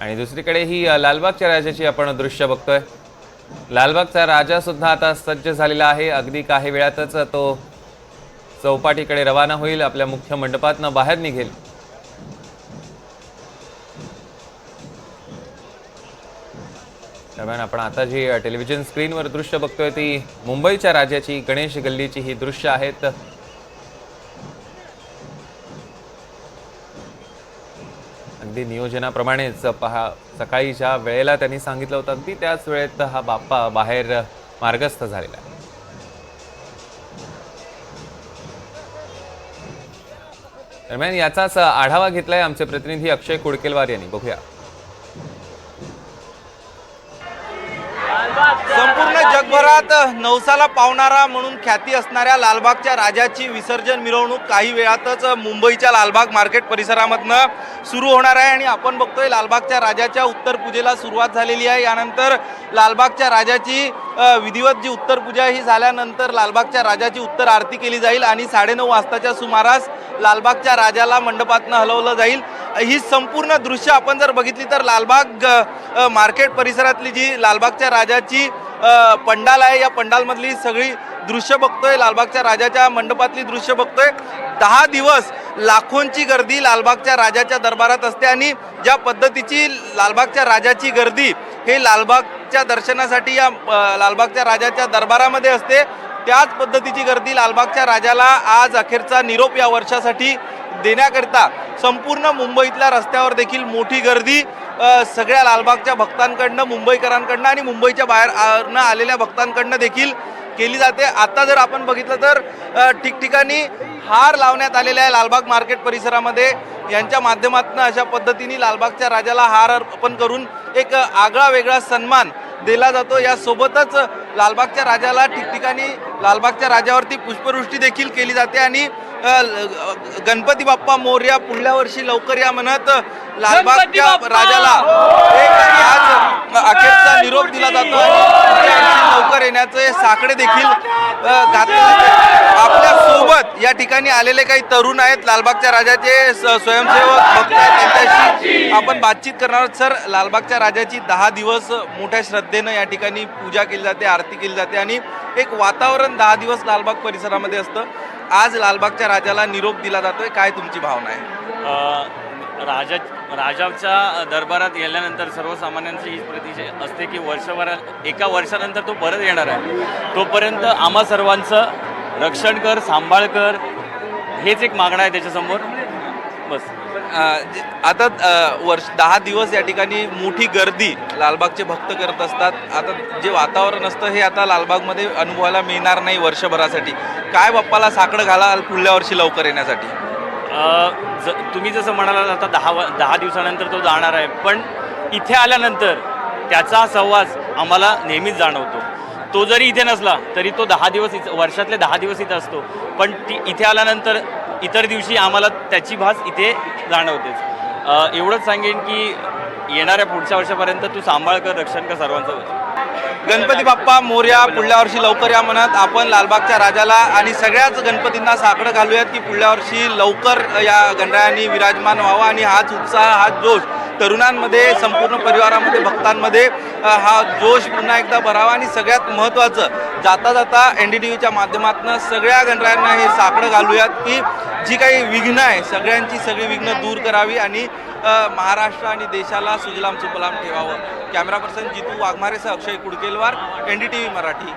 आणि दुसरीकडे ही लालबागच्या राजाची आपण दृश्य बघतोय. लालबागचा राजा सुद्धा आता सज्ज झालेला आहे. अगदी काही वेळातच तो चौपाटीकडे रवाना होईल. आपल्या मुख्य मंडपातनं बाहेर निघेल. दरम्यान आपण आता जी टेलिव्हिजन स्क्रीनवर दृश्य बघतोय ती मुंबईच्या राजाची गणेश गल्लीची ही दृश्य आहेत. अगदी नियोजनाप्रमाणेच. पहा सकाळी ज्या वेळेला त्यांनी सांगितलं होतं अगदी त्याच वेळेत हा बाप्पा बाहेर मार्गस्थ झालेला आहे. दरम्यान याचाच आढावा घेतलाय आमचे प्रतिनिधी अक्षय कुडकेलवार यांनी. बघूया. जगभरात नवसाला पावणारा म्हणून ख्याती असणाऱ्या लालबागच्या राजाची विसर्जन मिरवणूक काही वेळातच मुंबईच्या लालबाग मार्केट परिसरामधनं सुरू होणार आहे. आणि आपण बघतोय लालबागच्या राजाच्या उत्तर पूजेला सुरुवात झालेली आहे. यानंतर लालबागच्या राजाची विधिवत जी उत्तर पूजा ही झाल्यानंतर लालबागच्या राजाची उत्तर आरती केली जाईल आणि साडेनऊ वाजताच्या सुमारास लालबागच्या राजाला मंडपातनं हलवलं जाईल. ही संपूर्ण दृश्य आपण जर बघितली तर लालबाग मार्केट परिसरातली जी लालबागच्या राजाची पंडाल आहे. या पंडालमधली सगळी दृश्य बघतोय. लालबागच्या राजाच्या मंडपातली दृश्य बघतोय. दहा दिवस लाखोंची गर्दी लालबागच्या राजाच्या दरबारात असते आणि ज्या पद्धतीची लालबागच्या राजाची गर्दी हे लालबागच्या दर्शनासाठी या लालबागच्या राजाच्या दरबारामध्ये असते. त्याच पद्धतीची गर्दी लालबागच्या राजाला आज अखेरचा निरोप या वर्षासाठी देण्याकरिता संपूर्ण मुंबईतल्या रस्त्यावर देखील मोठी गर्दी सगळ्या लालबागच्या भक्तांकडनं मुंबईकरांकडनं आणि मुंबईच्या बाहेर न आलेल्या भक्तांकडनं देखील केली जाते. आता जर आपण बघितलं तर ठिकठिकाणी हार लावण्यात आलेले आहे लालबाग मार्केट परिसरामध्ये. यांच्या माध्यमातून अशा पद्धतीने लालबागच्या राजाला हार अर्पण करून एक आगळा वेगळा सन्मान दिला जातो. यासोबतच लालबागच्या राजाला ठिकठिकाणी लालबागच्या राजावरती पुष्पवृष्टी देखील केली जाते आणि गणपती बाप्पा मोर्या पुढल्या वर्षी लवकर या म्हणत लालबागच्या राजाला एक आज अखेरचा निरोप दिला जातो लवकर येण्याचे साकडे देखील आपल्यासोबत या ठिकाणी आलेले काही तरुण आहेत. लालबागच्या राजाचे स- स्वयंसेवक भक्त आहेत. त्यांच्याशी आपण बातचीत करणार आहोत. सर लालबागच्या राजाची दहा दिवस मोठ्या श्रद्धेनं या ठिकाणी पूजा केली जाते आरती केली जाते आणि एक वातावरण दहा दिवस लालबाग परिसरामध्ये असतं. आज लालबागच्या राजाला निरोप दिला जातोय. काय तुमची भावना आहे? राजा राजाच्या दरबारात गेल्यानंतर सर्वसामान्यांची हीच प्रतीक्षा असते की वर्षभरात एका वर्षानंतर तो परत येणार आहे. तोपर्यंत आम्हा सर्वांचं रक्षण कर सांभाळ कर हेच एक मागणं आहे त्याच्यासमोर. बस. जे- आता वर्ष दहा दिवस या ठिकाणी मोठी गर्दी लालबागचे भक्त करत असतात. आता जे वातावरण असतं हे आता लालबागमध्ये अनुभवायला मिळणार नाही वर्षभरासाठी. काय बाप्पाला साकडं घाला पुढल्या वर्षी लवकर येण्यासाठी? ज तुम्ही जसं म्हणालात आता दहा व- दहा दिवसानंतर तो जाणार आहे पण इथे आल्यानंतर त्याचा सहवास आम्हाला नेहमीच जाणवतो. तो जरी इथे नसला तरी तो दहा दिवस वर्षातले दहा दिवस इथे असतो. पण ती इथे आल्यानंतर इतर दिवशी आम्हाला त्याची भास इथे जाणवतेच. एवढंच सांगेन की येणाऱ्या पुढच्या वर्षापर्यंत तू सांभाळ कर रक्षण कर सर्वांचं गणपती बाप्पा मोर्या पुढल्या वर्षी लवकर या म्हणत आपण लालबागच्या राजाला आणि सगळ्याच गणपतींना साकडं घालूयात की पुढल्या वर्षी लवकर या गणरायांनी विराजमान व्हावा आणि हाच उत्साह हा जोश तरुणांमध्ये संपूर्ण परिवारामध्ये भक्तांमध्ये हा जोश पुन्हा एकदा भरावा आणि सगळ्यात महत्त्वाचं जाता जाता एन डी टी व्हीच्या माध्यमातून सगळ्या गणरायांना हे साकडं घालूयात की जी काही विघ्न आहे सगळ्यांची सगळी विघ्न दूर करावी आणि महाराष्ट्र आणि देशाला सुजलाम सुफलाम ठेवावं. Camera person Jitu वाघमारेसह Akshay Kudkelwar N D T V Marathi